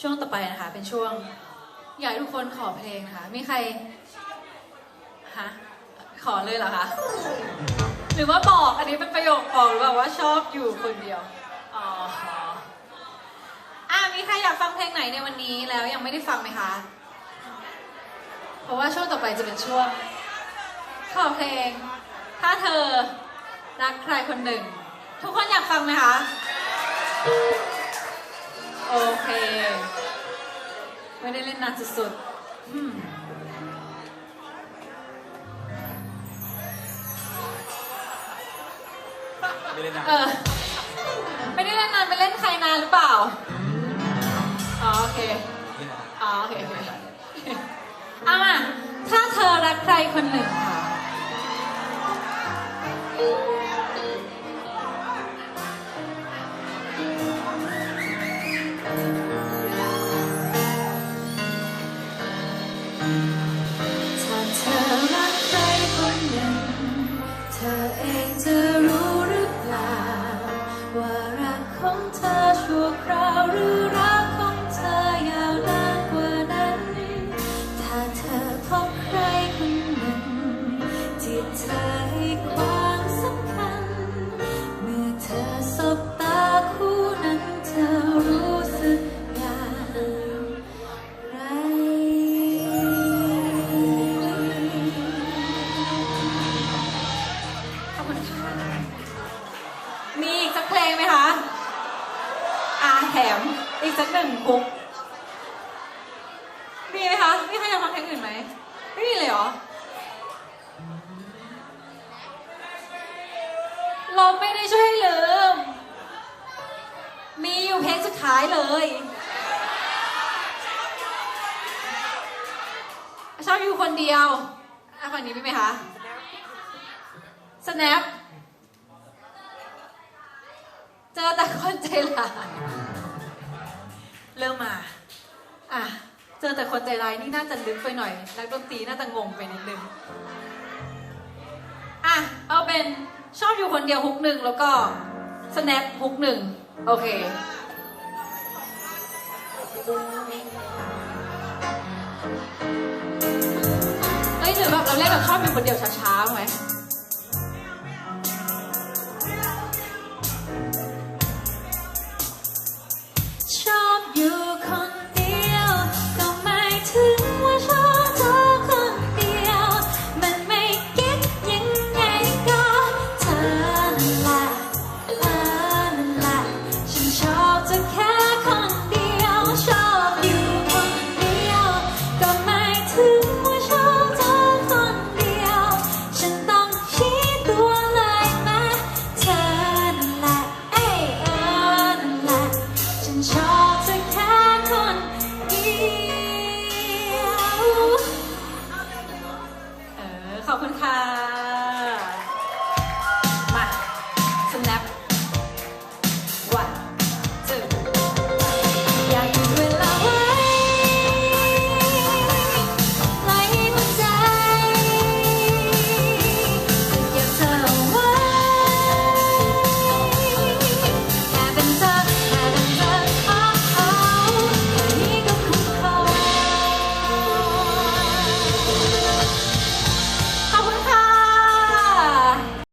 ช่วงต่อไปนะคะ เป็นช่วง อยากให้ทุกคนขอเพลงนะคะ มีใครฮะขอเลยเหรอคะ หรือว่าบอกอันนี้เป็นประโยคบอกหรือเปล่าว่าชอบอยู่คนเดียว อ๋ออะมีใครอยากฟังเพลงไหนในวันนี้แล้วยังไม่ได้ฟังไหมคะ เพราะว่าช่วงต่อไปจะเป็นช่วง ขอเพลง ถ้าเธอรักใครคนหนึ่ง ทุกคนอยากฟังไหมคะ โอเค ไม่ได้เล่นนานสุดๆอืมไม่ได้นานเออไม่ได้เล่นนานไปเล่นใครนานหรือเปล่า อ๋อโอเคนี่นะอ๋อโอเคโอเคเอามาถ้าเธอรักใครคนหนึ่งค่ะ ชั่วคราวหรือ มอีกสักหนึ่งคุกมีไหมคะมีใครอยากฟังเพลงอื่นไหมไม่มีเลยเหรอ เราไม่ได้ช่วยให้ลืม มีอยู่เพลงสุดท้ายเลยชอบอยู่คนเดียวอะฝั่งนี้มีไหมคะ snap เจอแต่คนใจร้าย เริ่มมา อะ เจอแต่คนใจร้ายนี่น่าจะลึกไปหน่อย นักดนตรีน่าจะงงไปนิดนึง อะ เอาเป็นชอบอยู่คนเดียวฮุกหนึ่งแล้วก็ snap ฮุกหนึ่ง โอเค เอ้ยหรือแบบเราเล่นแบบชอบอยู่คนเดียวช้าๆไหม